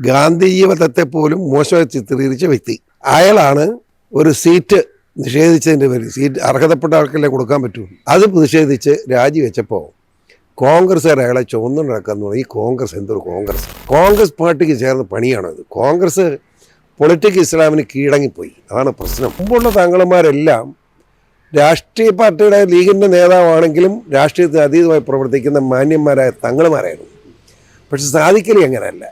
ഗാന്ധി ജീവിതത്തെ പോലും മോശമായി ചിത്രീകരിച്ച വ്യക്തി. അയാളാണ് ഒരു സീറ്റ് നിഷേധിച്ചതിന്റെ പേരിൽ സീറ്റ് അർഹതപ്പെട്ട ആൾക്കല്ലേ കൊടുക്കാൻ പറ്റൂ. അത് നിഷേധിച്ച് രാജിവെച്ചപ്പോൾ കോൺഗ്രസ്സുകാർ അയാളെ നടക്കാന്ന് പറഞ്ഞാൽ ഈ കോൺഗ്രസ് എന്തൊരു കോൺഗ്രസ്? കോൺഗ്രസ് പാർട്ടിക്ക് ചേർന്ന പണിയാണത് കോൺഗ്രസ് പൊളിറ്റിക് ഇസ്ലാമിന് കീഴടങ്ങിപ്പോയി. അതാണ് പ്രശ്നം. മുമ്പുള്ള താങ്കളന്മാരെല്ലാം രാഷ്ട്രീയ പാർട്ടിയുടെ ലീഗിന്റെ നേതാവാണെങ്കിലും രാഷ്ട്രീയത്തിന് അതീതമായി പ്രവർത്തിക്കുന്ന മാന്യന്മാരായ തങ്ങളുമാരായിരുന്നു പക്ഷെ സാധിക്കലി അങ്ങനെയല്ല.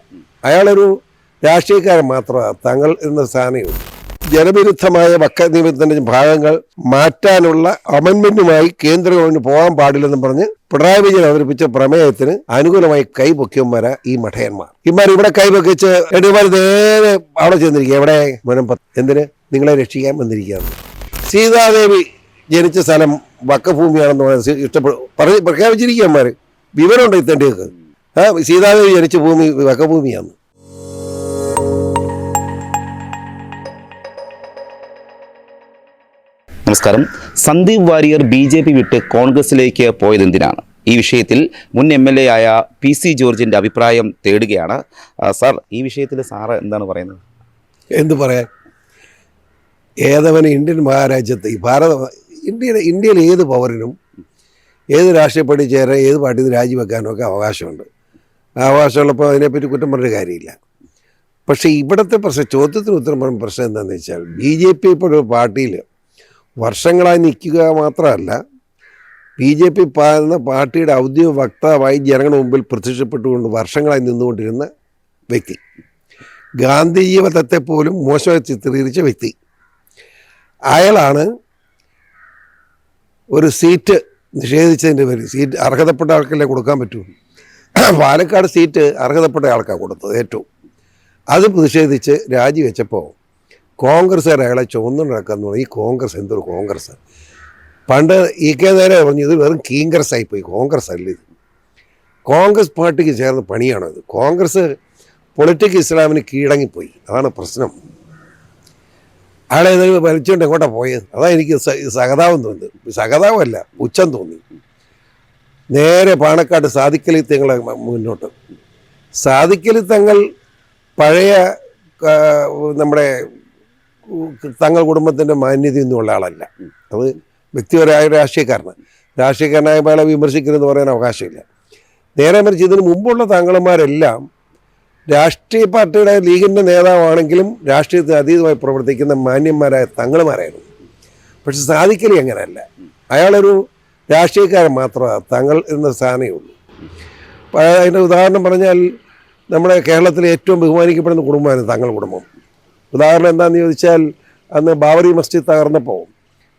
അയാളൊരു രാഷ്ട്രീയക്കാരൻ മാത്രമാണ് തങ്ങൾ എന്ന സ്ഥാനവും ജനവിരുദ്ധമായ വക്ക നിയമത്തിന്റെ ഭാഗങ്ങൾ മാറ്റാനുള്ള അമെൻമെന്റുമായി കേന്ദ്ര ഗവൺമെന്റ് പോകാൻ പാടില്ലെന്നും പറഞ്ഞ് പിണറായി വിജയൻ അവതരിപ്പിച്ച പ്രമേയത്തിന് അനുകൂലമായി കൈപൊക്കിയന്മാരാ ഈ മഠയന്മാർ. ഇമാർ ഇവിടെ കൈപൊക്കിച്ച് എടുമാർ നേരെ അവിടെ ചെന്നിരിക്കുക. എവിടെ? എന്തിന്? നിങ്ങളെ രക്ഷിക്കാൻ വന്നിരിക്കുകയാണ്. സീതാദേവി ജനിച്ച സ്ഥലം വക്കഭൂമിയാണെന്ന് പറഞ്ഞ് ഇഷ്ടപ്പെടും പറഞ്ഞ് വിവരം വിവരമുണ്ട് ഇത്തേണ്ടിയൊക്കെ ആ സീതാദേവി ജനിച്ച ഭൂമി വക്കഭൂമിയാണ് നമസ്കാരം. Sandeep Varier B J P വിട്ട് കോൺഗ്രസിലേക്ക് പോയതെന്തിനാണ്? ഈ വിഷയത്തിൽ മുൻ എം എൽ എ ആയ പി സി ജോർജിന്റെ അഭിപ്രായം തേടുകയാണ്. സാർ ഈ വിഷയത്തിൽ സാറ് എന്താണ് പറയുന്നത്? എന്ത് പറയാൻ? ഏതവന് ഇന്ത്യൻ മഹാരാജ്യത്ത് ഈ ഭാരത ഇന്ത്യ ഇന്ത്യയിലെ ഏത് പൗരനും ഏത് രാഷ്ട്രീയ പാർട്ടി ചേരാൻ ഏത് പാർട്ടിയിൽ നിന്ന് രാജിവെക്കാനും ഒക്കെ അവകാശമുണ്ട്. അവകാശമുള്ളപ്പോൾ അതിനെപ്പറ്റി കുറ്റം പറഞ്ഞ കാര്യമില്ല. പക്ഷേ ഇവിടുത്തെ പ്രശ്നം ചോദ്യത്തിന് ഉത്തരം പറഞ്ഞ പ്രശ്നം എന്താണെന്ന് വെച്ചാൽ ബി ജെ പി ഇപ്പോഴൊരു പാർട്ടിയിൽ വർഷങ്ങളായി നിൽക്കുക മാത്രമല്ല ബി ജെ പി പറയുന്ന പാർട്ടിയുടെ ഔദ്യോഗിക വക്താവായി ജനങ്ങളുടെ മുമ്പിൽ പ്രത്യക്ഷപ്പെട്ടുകൊണ്ട് വർഷങ്ങളായി നിന്നുകൊണ്ടിരുന്ന വ്യക്തി. ഗാന്ധി ജീവിതത്തെ പോലും മോശമായി ചിത്രീകരിച്ച വ്യക്തി. അയാളാണ് ഒരു സീറ്റ് നിഷേധിച്ചതിന്റെ പേരിൽ സീറ്റ് അർഹതപ്പെട്ട ആൾക്കല്ലേ കൊടുക്കാൻ പറ്റൂ? പാലക്കാട് സീറ്റ് അർഹതപ്പെട്ട ആൾക്കാണ് കൊടുത്തത് ഏറ്റവും. അത് പ്രതിഷേധിച്ച് രാജിവെച്ചപ്പോൾ കോൺഗ്രസ്സുകാർ അയാളെ ചുവന്നു നടക്കാന്ന് പറഞ്ഞാൽ ഈ കോൺഗ്രസ് എന്തൊരു കോൺഗ്രസ്? പണ്ട് ഇ കെ നേരെ പറഞ്ഞു ഇത് വെറും കീങ്കർസ് ആയിപ്പോയി കോൺഗ്രസ് അല്ല ഇത്. കോൺഗ്രസ് പാർട്ടിക്ക് ചേർന്ന പണിയാണത് കോൺഗ്രസ് പൊളിറ്റിക് ഇസ്ലാമിന് കീഴടങ്ങിപ്പോയി. അതാണ് പ്രശ്നം. അയാളെ വലിച്ചുകൊണ്ട് എങ്ങോട്ടാണ് പോയത്? അതാണ് എനിക്ക് സഹതാവം തോന്നുന്നത് സഹതാപമല്ല ഉച്ചം തോന്നി. നേരെ പാണക്കാട് സാധിക്കലി തങ്ങളെ മുന്നോട്ട്. സാധിക്കലി തങ്ങൾ പഴയ നമ്മുടെ തങ്ങൾ കുടുംബത്തിന്റെ മാന്യതയൊന്നുമുള്ള ആളല്ല. അത് വ്യക്തിപരമായ രാഷ്ട്രീയക്കാരനാണ്. രാഷ്ട്രീയക്കാരനായ അയാളെ വിമർശിക്കരുതെന്ന് പറയാൻ അവകാശമില്ല. നേരെ മറിച്ച് ഇതിന് മുമ്പുള്ള താങ്കളന്മാരെല്ലാം രാഷ്ട്രീയ പാർട്ടിയുടെ ലീഗിന്റെ നേതാവാണെങ്കിലും രാഷ്ട്രീയത്തിന് അതീതമായി പ്രവർത്തിക്കുന്ന മാന്യന്മാരായ തങ്ങളുമാരായിരുന്നു. പക്ഷെ സാധിക്കലി അങ്ങനെയല്ല. അയാളൊരു രാഷ്ട്രീയക്കാരൻ മാത്രമാണ് തങ്ങൾ എന്ന സ്ഥാനമേ ഉള്ളൂ. അതിന്റെ ഉദാഹരണം പറഞ്ഞാൽ നമ്മുടെ കേരളത്തിലെ ഏറ്റവും ബഹുമാനിക്കപ്പെടുന്ന കുടുംബമാണ് തങ്ങൾ കുടുംബം. ഉദാഹരണം എന്താണെന്ന് ചോദിച്ചാൽ അന്ന് ബാബറി മസ്ജിദ് തകർന്നപ്പോൾ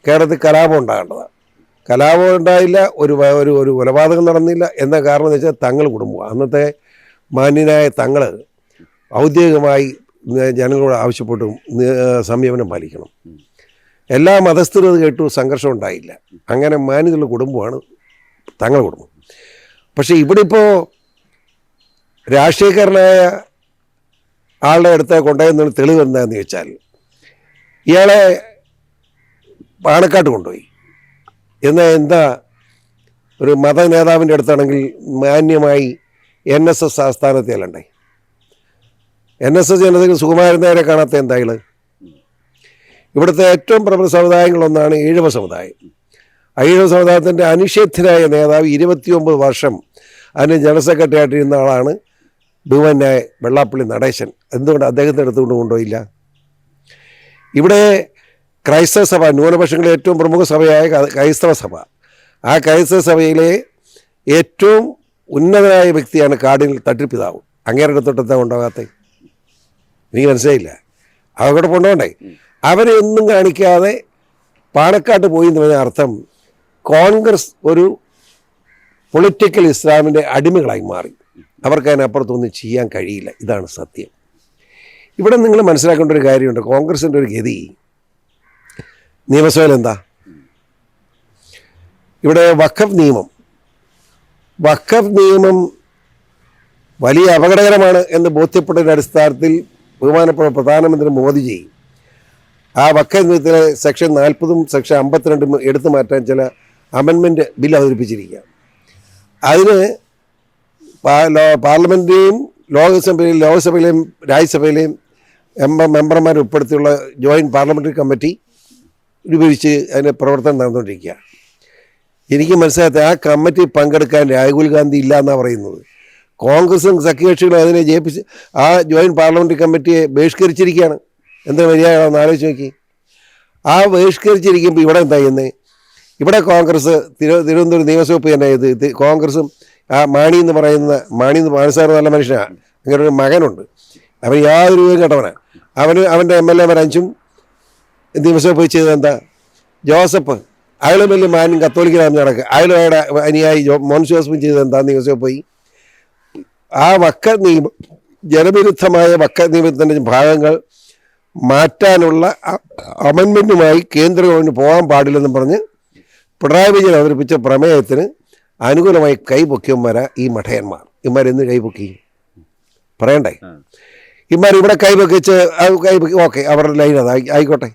കേരളത്തിൽ കലാപം ഉണ്ടാകേണ്ടതാണ്. കലാപം ഉണ്ടായില്ല ഒരു ഒരു ഒരു കൊലപാതകം നടന്നില്ല എന്ന കാരണം എന്ന് വെച്ചാൽ തങ്ങൾ കുടുംബം അന്നത്തെ മാന്യനായ തങ്ങൾ ഔദ്യോഗികമായി ജനങ്ങളോട് ആവശ്യപ്പെട്ടും സംയമനം പാലിക്കണം. എല്ലാ മതസ്ഥരും കേട്ടു സംഘർഷം ഉണ്ടായില്ല. അങ്ങനെ മാന്യതയുള്ള കുടുംബമാണ് തങ്ങളുടെ കുടുംബം. പക്ഷേ ഇവിടെ ഇപ്പോൾ രാഷ്ട്രീയക്കാരനായ ആളുടെ അടുത്ത് കൊണ്ടുപോയെന്നുള്ള തെളിവ് എന്താണെന്ന് ചോദിച്ചാൽ ഇയാളെ പാണക്കാട്ട് കൊണ്ടുപോയി. എന്നാൽ എന്താ ഒരു മത നേതാവിന്റെ അടുത്താണെങ്കിൽ മാന്യമായി എൻ എസ് എസ് ആസ്ഥാനത്തിലണ്ടേ എൻ എസ് എസ് ജനതയ്ക്ക് സുകുമാരൻ നേരെ കാണാത്ത എന്താ ഇയാൾ? ഇവിടുത്തെ ഏറ്റവും പ്രബല സമുദായങ്ങളൊന്നാണ് ഈഴവ സമുദായം. ഈഴവ സമുദായത്തിന്റെ അനിഷേധ്യനായ നേതാവ് ഇരുപത്തിയൊമ്പത് വർഷം അതിന് ജനറൽ സെക്രട്ടറി ആയിട്ടിരുന്ന ആളാണ് ബഹുമാനായ വെള്ളാപ്പള്ളി നടേശൻ. എന്തുകൊണ്ട് അദ്ദേഹത്തെ എടുത്തുകൊണ്ട് കൊണ്ടുപോയില്ല? ഇവിടെ ക്രൈസ്തവ സഭ ന്യൂനപക്ഷങ്ങളിലെ ഏറ്റവും പ്രമുഖ സഭയായ ക്രൈസ്തവ സഭ. ആ ക്രൈസ്തവ സഭയിലെ ഏറ്റവും ഉന്നതനായ വ്യക്തിയാണ് കാടിൽ തട്ടിപ്പിതാവ്. അങ്ങേരുടെ തൊട്ടത്തെ കൊണ്ടുപോകാത്തത്. എനിക്ക് മനസ്സിലായില്ല. അവിടെ കൊണ്ടുപോകണ്ടേ? അവരെ ഒന്നും കാണിക്കാതെ പാണക്കാട്ട് പോയി എന്ന് പറഞ്ഞ അർത്ഥം കോൺഗ്രസ് ഒരു പൊളിറ്റിക്കൽ ഇസ്ലാമിന്റെ അടിമകളായി മാറി. അവർക്ക് അതിനപ്പുറത്തൊന്നും ചെയ്യാൻ കഴിയില്ല. ഇതാണ് സത്യം. ഇവിടെ നിങ്ങൾ മനസ്സിലാക്കേണ്ട ഒരു കാര്യമുണ്ട്. കോൺഗ്രസിന്റെ ഒരു ഗതി. നിയമസഭയിൽ എന്താ? ഇവിടെ വഖഫ് നിയമം. വഖഫ് നിയമം വലിയ അപകടകരമാണ് എന്ന് ബോധ്യപ്പെട്ടതിന്റെ അടിസ്ഥാനത്തിൽ ബഹുമാനപ്പെട്ട പ്രധാനമന്ത്രി മോദിജി ആ വഖഫ് നിയമത്തിലെ സെക്ഷൻ നാൽപ്പതും സെക്ഷൻ അമ്പത്തിരണ്ടും എടുത്തു മാറ്റാൻ ചില അമെൻമെന്റ് ബിൽ അവതരിപ്പിച്ചിരിക്കുക. അതിന് പാർലമെന്റിലെയും ലോകസഭയിലെയും ലോകസഭയിലെയും രാജ്യസഭയിലെയും എം മെമ്പർമാർ ഉൾപ്പെടുത്തിയുള്ള ജോയിന്റ് പാർലമെന്ററി കമ്മിറ്റി രൂപീകരിച്ച് അതിന്റെ പ്രവർത്തനം നടന്നുകൊണ്ടിരിക്കുകയാണ് എനിക്ക് മനസ്സിലാകാത്ത ആ കമ്മിറ്റി പങ്കെടുക്കാൻ രാഹുൽ ഗാന്ധി ഇല്ല എന്നാണ് പറയുന്നത്. കോൺഗ്രസും സഖ്യകക്ഷികളും അതിനെ ജയിപ്പിച്ച് ആ ജോയിന്റ് പാർലമെന്ററി കമ്മിറ്റിയെ ബഹിഷ്കരിച്ചിരിക്കുകയാണ്. എന്താ മര്യാദയാണെന്ന് ആലോചിച്ച് നോക്കി. ആ ബഹിഷ്കരിച്ചിരിക്കുമ്പോൾ ഇവിടെ എന്താ ചെയ്യുന്നത് ഇവിടെ കോൺഗ്രസ് തിരു തിരുവനന്തപുരം നിയമസഭ തന്നെ ഇത് കോൺഗ്രസും ആ മാണി എന്ന് പറയുന്ന മാണി എന്ന് മാനസാർ നല്ല മനുഷ്യനാണ് അങ്ങനെ ഒരു മകനുണ്ട്. അവൻ യാതൊരു രൂപം കേട്ടവനാണ് അവന് അവന്റെ എം എൽ എമാർ അഞ്ചും നിയമസഭ പോയി ചെയ്തത് എന്താ? ജോസഫ്. അയാളും വലിയ മാനും കത്തോലിക്കലാണെന്ന് നടക്കുക അയാളും അയാളുടെ അനിയായി മോൻ ജോസഫും ചെയ്തത് എന്താ നിയമസഭ പോയി? ആ വക്ക നിയമം ജനവിരുദ്ധമായ വക്ക നിയമത്തിന്റെ ഭാഗങ്ങൾ മാറ്റാനുള്ള അമെൻമെന്റുമായി കേന്ദ്ര ഗവൺമെന്റ് പോകാൻ പാടില്ലെന്നും പറഞ്ഞ് പിണറായി വിജയൻ അവതരിപ്പിച്ച പ്രമേയത്തിന് അനുകൂലമായി കൈപൊക്കിയന്മാരാ ഈ മഠയന്മാർ. എന്ന് കൈപൊക്കി? പറയണ്ടേ? ഇമാർ ഇവിടെ കൈപൊക്കിച്ച് കൈപൊക്കി ഓക്കെ അവരുടെ ലൈൻ അത് ആയി- ആയിക്കോട്ടെ.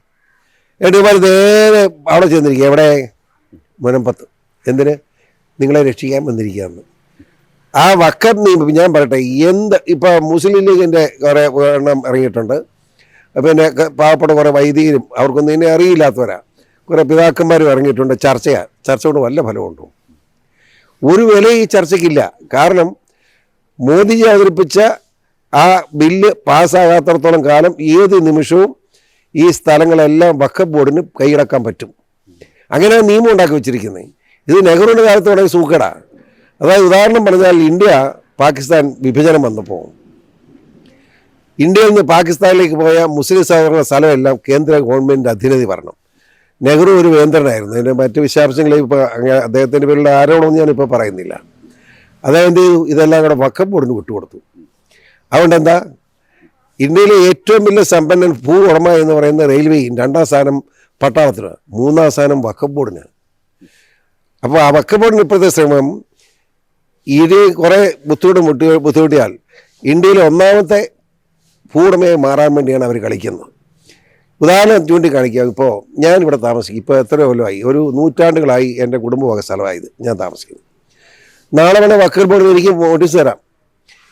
എന്നിട്ട് ഇമാർ നേരെ അവിടെ ചെന്നിരിക്കുക. എവിടെ? മുനമ്പത്ത്. എന്തിന്? നിങ്ങളെ രക്ഷിക്കാൻ വന്നിരിക്കുകയാണ്. ആ വക്കം നീ ഞാൻ പറയട്ടെ എന്ത് ഇപ്പം മുസ്ലിം ലീഗിന്റെ കുറേ എണ്ണം ഇറങ്ങിയിട്ടുണ്ട്. പിന്നെ പാവപ്പെട്ട കുറേ വൈദികരും അവർക്കൊന്നും ഇതിനെ അറിയില്ലാത്തവരാ. കുറേ പിതാക്കന്മാരും ഇറങ്ങിയിട്ടുണ്ട് ചർച്ച കൊണ്ട് വല്ല ഫലമുണ്ടോ? ഒരു വില ഈ ചർച്ചയ്ക്കില്ല. കാരണം മോദിജി അവതരിപ്പിച്ച ആ ബില്ല് പാസ്സാകാത്തടത്തോളം കാലം ഏത് നിമിഷവും ഈ സ്ഥലങ്ങളെല്ലാം വഖഫ് ബോർഡിന് കൈയടക്കാൻ പറ്റും. അങ്ങനെ നിയമം ഉണ്ടാക്കി വെച്ചിരിക്കുന്നത് ഇത് നെഹ്റുവിന്റെ കാലത്ത് തുടങ്ങിയ സൂക്കേടാണ് അതായത് ഉദാഹരണം പറഞ്ഞാൽ ഇന്ത്യ പാകിസ്ഥാൻ വിഭജനം വന്നപ്പോൾ ഇന്ത്യയിൽ നിന്ന് പാകിസ്ഥാനിലേക്ക് പോയ മുസ്ലിം സഹോദരങ്ങളുടെ സ്ഥലമെല്ലാം കേന്ദ്ര ഗവൺമെന്റ് അധീനതി വരണം. നെഹ്റു ഒരു വേന്ദ്രനായിരുന്നു. അതിന്റെ മറ്റ് വിശാംശങ്ങളിൽ ഇപ്പോൾ അങ്ങനെ അദ്ദേഹത്തിന്റെ പേരിലുള്ള ആരോപണമൊന്നും ഞാനിപ്പോൾ പറയുന്നില്ല. അദ്ദേഹം എന്ത് ചെയ്തു? ഇതെല്ലാം കൂടെ വക്കം പൊടിഞ്ഞ് വിട്ടുകൊടുത്തു. അതുകൊണ്ട് എന്താ ഇന്ത്യയിലെ ഏറ്റവും വലിയ സമ്പന്നൻ ഭൂ ഉടമ എന്ന് പറയുന്ന റെയിൽവേയും രണ്ടാം സ്ഥാനം പട്ടാളത്തിന് മൂന്നാം സ്ഥാനം വക്കം ബോർഡിന് അപ്പോൾ ആ വക്കം ബോർഡിന് ഇപ്പോഴത്തെ ശ്രമം ഇത് കുറേ ബുദ്ധിമുട്ട് മുട്ടി ബുദ്ധിമുട്ടിയാൽ ഇന്ത്യയിലെ ഒന്നാമത്തെ ഭൂവുടമയായി മാറാൻ വേണ്ടിയാണ് അവർ കളിക്കുന്നത്. ഉദാഹരണം ചൂണ്ടിക്കാണിക്കുക ഇപ്പോൾ ഞാനിവിടെ താമസിക്കും. ഇപ്പോൾ എത്ര കൊല്ലമായി. ഒരു നൂറ്റാണ്ടുകളായി എന്റെ കുടുംബവക സ്ഥലമായത് ഞാൻ താമസിക്കുന്നു. നാളെ വേണേൽ വക്കർ ബോർഡിൽ എനിക്ക് നോട്ടീസ് തരാം.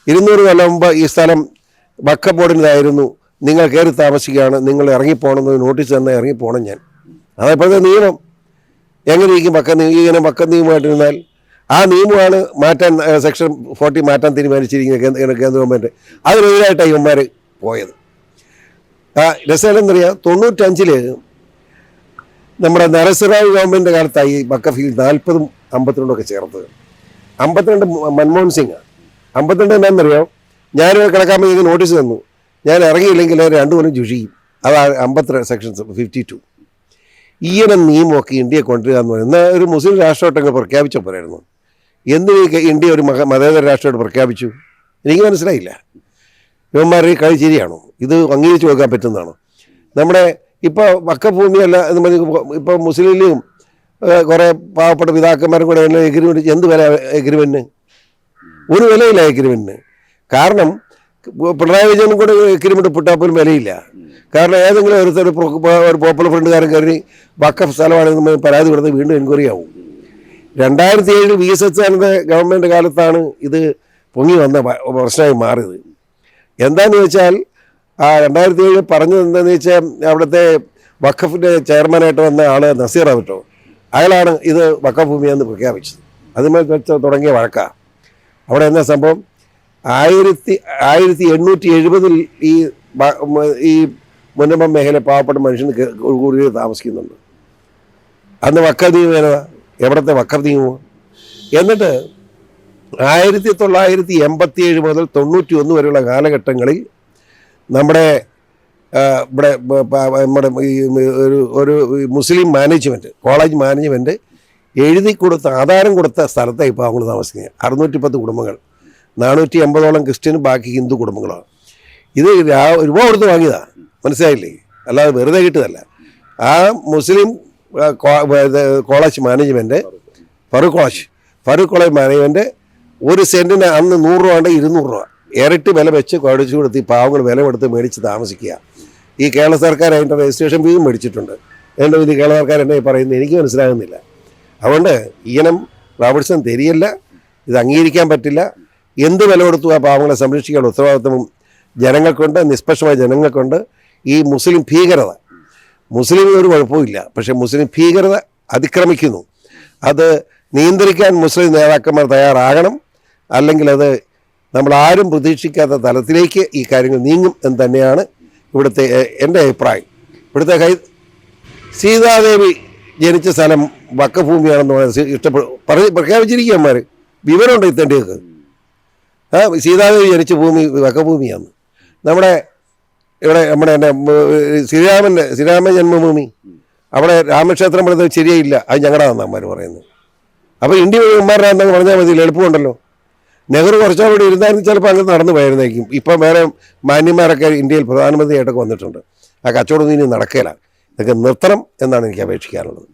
ഇരുന്നൂറ് കൊല്ലം മുമ്പ് ഈ സ്ഥലം വക്കർ ബോർഡിന്റെതായിരുന്നു. നിങ്ങൾ കയറി താമസിക്കുകയാണ്. നിങ്ങൾ ഇറങ്ങിപ്പോകണമെന്ന് നോട്ടീസ് തന്നെ ഇറങ്ങിപ്പോകണം ഞാൻ. അതെപ്പോഴത്തെ നിയമം. എങ്ങനെ ഇരിക്കും വക്ക നിയമം? ഇങ്ങനെ വക്ക നിയമമായിട്ടിരുന്നാൽ ആ നിയമമാണ് മാറ്റാൻ സെക്ഷൻ ഫോർട്ടി മാറ്റാൻ തീരുമാനിച്ചിരിക്കുന്നത് കേന്ദ്ര ഗവൺമെന്റ്. അതിനെതിരായിട്ടാണ് ഇവന്മാർ പോയത്. രസകരം എന്നറിയാം തൊണ്ണൂറ്റഞ്ചിൽ നമ്മുടെ നരസിറാവ് ഗവൺമെന്റ് കാലത്തായി ബക്കഫിൽ നാൽപ്പതും അമ്പത്തിരണ്ടും ഒക്കെ ചേർത്തത് അമ്പത്തിരണ്ട് മൻമോഹൻ സിംഗ്. അമ്പത്തിരണ്ട് എന്നാന്നറിയോ? ഞാൻ കിടക്കാൻ വേണ്ടി നോട്ടീസ് തന്നു. ഞാൻ ഇറങ്ങിയില്ലെങ്കിൽ രണ്ടു കൊല്ലം ജുഷിയും അതാണ് അമ്പത്തിരണ്ട് സെക്ഷൻസ് ഫിഫ്റ്റി ടു ഈയിനം നിയമമൊക്കെ ഇന്ത്യയെ കൊണ്ടുവരിക എന്ന് പറയുന്നത് എന്നാൽ ഒരു മുസ്ലിം രാഷ്ട്രമായിട്ടൊക്കെ പ്രഖ്യാപിച്ച പോരായിരുന്നു എന്തിനീ ക- ഇന്ത്യ ഒരു മത മതേതര രാഷ്ട്രമായിട്ട് പ്രഖ്യാപിച്ചു? എനിക്ക് മനസ്സിലായില്ല. ഇവന്മാരുടെ ഈ കളി ശരിയാണോ? ഇത് അംഗീകരിച്ച് വെക്കാൻ പറ്റുന്നതാണോ? നമ്മുടെ ഇപ്പോൾ വക്കഭൂമിയല്ല എന്ന് പറഞ്ഞ് ഇപ്പോൾ മുസ്ലിം ലീഗും കുറേ പാവപ്പെട്ട പിതാക്കന്മാരും കൂടെ എഗ്രിമെന്റ് എന്ത് വില എഗ്രിമെന്റിന് ഒരു വിലയില്ല എഗ്രിമെന്റിന് കാരണം പിണറായി വിജയനും കൂടെ എഗ്രിമെന്റ് പുട്ടാൽ പോലും വിലയില്ല. കാരണം ഏതെങ്കിലും ഒരു ഒരു പോപ്പുലർ ഫ്രണ്ടുകാരൻ കയറി വക്കഫ് സ്ഥലമാണെന്ന് പരാതി കൊടുത്ത് വീണ്ടും എൻക്വയറി ആവും. രണ്ടായിരത്തി ഏഴിൽ വി എസ് എച്ച് ഗവൺമെന്റ് കാലത്താണ് ഇത് പൊങ്ങി വന്ന പ്രശ്നമായി മാറിയത്. എന്താണെന്ന് വെച്ചാൽ രണ്ടായിരത്തി ഏഴിൽ പറഞ്ഞത് എന്താണെന്ന് വെച്ചാൽ അവിടുത്തെ വഖഫിന്റെ ചെയർമാനായിട്ട് വന്ന ആൾ നസീർ ആവട്ടോ അയാളാണ് ഇത് വഖഫ് ഭൂമിയെന്ന് പ്രഖ്യാപിച്ചത്. അതുമായി വെച്ച് തുടങ്ങിയ വഴക്കാണ് അവിടെ എന്താ സംഭവം? ആയിരത്തി ആയിരത്തി എണ്ണൂറ്റി എഴുപതിൽ ഈ ഈ മുന്നമ്പം മേഖല പാവപ്പെട്ട മനുഷ്യന് കൂടി താമസിക്കുന്നുണ്ട്. അന്ന് വക്കഫ് നിയമം എവിടത്തെ വക്കഫ് നിയമമോ എന്നിട്ട് ആയിരത്തി തൊള്ളായിരത്തി എൺപത്തി ഏഴ് മുതൽ തൊണ്ണൂറ്റി ഒന്ന് വരെയുള്ള കാലഘട്ടങ്ങളിൽ നമ്മുടെ ഇവിടെ നമ്മുടെ ഒരു ഒരു മുസ്ലിം മാനേജ്മെന്റ് കോളേജ് മാനേജ്മെന്റ് എഴുതി കൊടുത്ത ആധാരം കൊടുത്ത സ്ഥലത്താണ് ഇപ്പോൾ നമ്മൾ താമസിക്കുന്നത്. അറുന്നൂറ്റി പത്ത് കുടുംബങ്ങൾ നാനൂറ്റി എൺപതോളം ക്രിസ്ത്യനും ബാക്കി ഹിന്ദു കുടുംബങ്ങളാണ്. ഇത് രൂപ കൊടുത്ത് വാങ്ങിയതാണ് മനസ്സിലായില്ലേ? അല്ലാതെ വെറുതെ കിട്ടിയതല്ല. ആ Muslim college management Farook college Farook college management ഒരു സെന്റിന് അന്ന് നൂറ് രൂപ ഉണ്ട് ഇരുന്നൂറ് രൂപ. ഇരട്ടി വില വെച്ച് കുഴച്ച് കൊടുത്ത് ഈ പാവങ്ങൾ വില കൊടുത്ത് മേടിച്ച് താമസിക്കുക. ഈ കേരള സർക്കാർ അതിന്റെ രജിസ്ട്രേഷൻ ഫീയും മേടിച്ചിട്ടുണ്ട്. എന്റെ ഇത് കേരള സർക്കാർ എന്നെ പറയുന്നത് എനിക്ക് മനസ്സിലാകുന്നില്ല. അതുകൊണ്ട് ഈനം റോബർട്ട്സൺ തെരിയല്ല ഇത് അംഗീകരിക്കാൻ പറ്റില്ല. എന്ത് വില കൊടുത്തു ആ പാവങ്ങളെ സംരക്ഷിക്കാനുള്ള ഉത്തരവാദിത്വവും ജനങ്ങൾക്കുണ്ട് നിഷ്പക്ഷമായ ജനങ്ങൾക്കുണ്ട്. ഈ മുസ്ലിം ഭീകരത മുസ്ലിം ഒരു കുഴപ്പമില്ല പക്ഷേ മുസ്ലിം ഭീകരത അതിക്രമിക്കുന്നു. അത് നിയന്ത്രിക്കാൻ മുസ്ലിം നേതാക്കന്മാർ തയ്യാറാകണം. അല്ലെങ്കിൽ അത് നമ്മൾ ആരും പ്രതീക്ഷിക്കാത്ത തലത്തിലേക്ക് ഈ കാര്യങ്ങൾ നീങ്ങും എന്ന് തന്നെയാണ് ഇവിടുത്തെ എന്റെ അഭിപ്രായം. ഇവിടുത്തെ കൈ സീതാദേവി ജനിച്ച സ്ഥലം വക്കഭൂമിയാണെന്ന് പറയുന്നത് ഇഷ്ടപ്പെടും പറഞ്ഞ് പ്രഖ്യാപിച്ചിരിക്കുകന്മാർ വിവരമുണ്ട് ഇത്തേണ്ടിയൊക്കെ ആ സീതാദേവി ജനിച്ച ഭൂമി വക്കഭൂമിയാണ്. നമ്മുടെ ഇവിടെ നമ്മുടെ എന്റെ ശ്രീരാമന്റെ ശ്രീരാമ ജന്മഭൂമി. അവിടെ രാമക്ഷേത്രം പറയുന്നത് ശരിയായില്ല. അത് ഞങ്ങളുടെ അമ്മമാർ പറയുന്നത്. അപ്പോൾ ഇന്ത്യ എന്തെങ്കിലും പറഞ്ഞാൽ മതി എളുപ്പമുണ്ടല്ലോ. നെഹ്റു കുറച്ചുകൂടി ഇവിടെ ഇരുന്നായിരുന്നു ചിലപ്പോൾ അങ്ങനെ നടന്നു പോയിരുന്നേക്കും ഇപ്പം വേറെ മാന്യന്മാരൊക്കെ ഇന്ത്യയിൽ പ്രധാനമന്ത്രിയായിട്ടൊക്കെ വന്നിട്ടുണ്ട്. ആ കച്ചവടം ഇനി നടക്കില്ല ഇതൊക്കെ നിർത്തണം എന്നാണ് എനിക്ക് അപേക്ഷിക്കാനുള്ളത്